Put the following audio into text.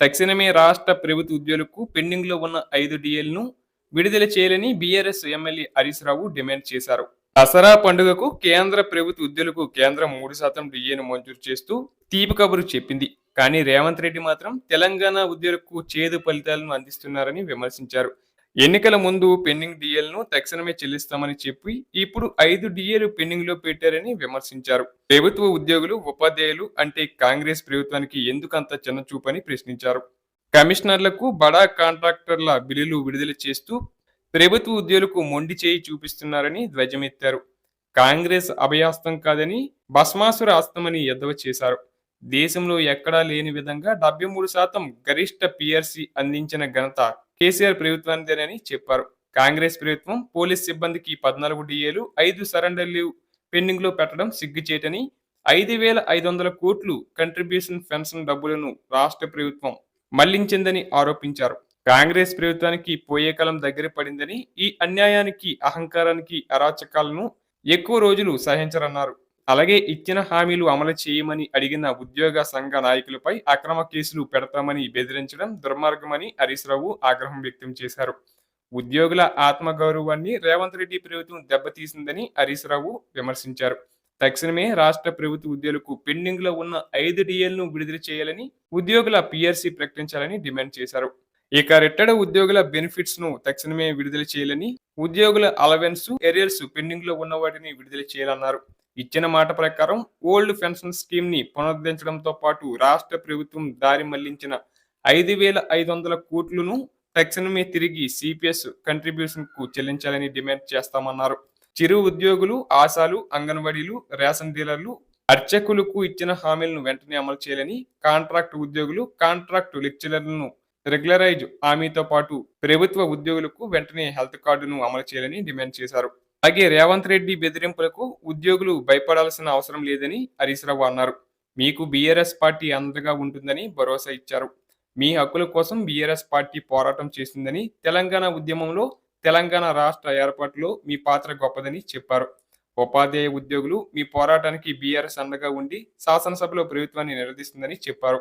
తక్షణమే రాష్ట్ర ప్రభుత్వ ఉద్యోగులకు పెండింగ్లో ఉన్న ఐదు డిఎల్ను విడుదల చేయాలని BRS MLA Harish Rao demand చేశారు. దసరా పండుగకు కేంద్ర ప్రభుత్వ ఉద్యోగులకు కేంద్రం మూడు శాతం డిఏను మంజూరు చేస్తూ తీపి కబురు చెప్పింది. కానీ రేవంత్ రెడ్డి మాత్రం తెలంగాణ ఉద్యోగులకు చేదు ఫలితాలను అందిస్తున్నారని విమర్శించారు. ఎన్నికల ముందు పెండింగ్ డిఎల్ను తక్షణమే చెల్లిస్తామని చెప్పి ఇప్పుడు ఐదు డిఏలు పెండింగ్లో పెట్టారని విమర్శించారు. ప్రభుత్వ ఉద్యోగులు ఉపాధ్యాయులు అంటే కాంగ్రెస్ ప్రభుత్వానికి ఎందుకంత చిన్న చూపని ప్రశ్నించారు. కమిషనర్లకు బడా కాంట్రాక్టర్ల బిల్లులు విడుదల చేస్తూ ప్రభుత్వ ఉద్యోగులకు మొండి చేయి చూపిస్తున్నారని ధ్వజమెత్తారు. కాంగ్రెస్ అభయాస్తం కాదని భస్మాసుర ఆస్తమని ఎద్దవ చేశారు. దేశంలో ఎక్కడా లేని విధంగా డెబ్బై మూడు శాతం గరిష్ట పిఆర్సి అందించిన ఘనత కేసీఆర్ ప్రభుత్వానిదేనని చెప్పారు. కాంగ్రెస్ ప్రభుత్వం పోలీస్ సిబ్బందికి పద్నాలుగు డిఏలు ఐదు సరెండర్ లీవ్ పెండింగ్లో పెట్టడం సిగ్గుచేటని ఐదు వేల ఐదు వందల కోట్లు కంట్రిబ్యూషన్ పెన్షన్ డబ్బులను రాష్ట్ర ప్రభుత్వం మళ్ళించిందని ఆరోపించారు. కాంగ్రెస్ ప్రభుత్వానికి పోయే కాలం దగ్గర పడిందని ఈ అన్యాయానికి అహంకారానికి అరాచకాలను ఎక్కువ రోజులు సహించరన్నారు. అలాగే ఇచ్చిన హామీలు అమలు చేయమని అడిగిన ఉద్యోగ సంఘ నాయకులపై అక్రమ కేసులు పెడతామని బెదిరించడం దుర్మార్గమని హరీష్ రావు ఆగ్రహం వ్యక్తం చేశారు. ఉద్యోగుల ఆత్మగౌరవాన్ని రేవంత్ రెడ్డి ప్రభుత్వం దెబ్బతీసిందని హరీష్ రావు విమర్శించారు. తక్షణమే రాష్ట్ర ప్రభుత్వ ఉద్యోగులకు పెండింగ్లో ఉన్న ఐదు డిఎల్ను విడుదల చేయాలని ఉద్యోగుల పిఆర్సీ ప్రకటించాలని డిమాండ్ చేశారు. ఇక రిటైర్డ్ ఉద్యోగుల బెనిఫిట్స్ను తక్షణమే విడుదల చేయాలని ఉద్యోగుల అలవెన్స్ ఎరియర్స్ పెండింగ్లో ఉన్న వాటిని విడుదల చేయాలన్నారు. ఇచ్చిన మాట ప్రకారం ఓల్డ్ పెన్షన్ స్కీమ్ని పునరుద్ధరించడంతో పాటు రాష్ట్ర ప్రభుత్వం దారి మళ్ళించిన ఐదు వేల ఐదు వందల కోట్లను తక్షణమే తిరిగి సిపిఎస్ కంట్రిబ్యూషన్కు చెల్లించాలని డిమాండ్ చేస్తామన్నారు. చిరు ఉద్యోగులు ఆశాలు అంగన్వాడీలు రేషన్ డీలర్లు అర్చకులకు ఇచ్చిన హామీలను వెంటనే అమలు చేయాలని కాంట్రాక్ట్ ఉద్యోగులు కాంట్రాక్ట్ లెక్చరర్లను రెగ్యులరైజ్ హామీతో పాటు ప్రభుత్వ ఉద్యోగులకు వెంటనే హెల్త్ కార్డును అమలు చేయాలని డిమాండ్ చేశారు. అలాగే రేవంత్ రెడ్డి బెదిరింపులకు ఉద్యోగులు భయపడాల్సిన అవసరం లేదని హరీశ్రావు అన్నారు. మీకు బీఆర్ఎస్ పార్టీ అండగా ఉంటుందని భరోసా ఇచ్చారు. మీ హక్కుల కోసం బీఆర్ఎస్ పార్టీ పోరాటం చేసిందని తెలంగాణ ఉద్యమంలో తెలంగాణ రాష్ట్ర ఏర్పాటులో మీ పాత్ర గొప్పదని చెప్పారు. ఉపాధ్యాయ ఉద్యోగులు మీ పోరాటానికి బీఆర్ఎస్ అండగా ఉండి శాసనసభలో ప్రభుత్వాన్ని నిలదీస్తుందని చెప్పారు.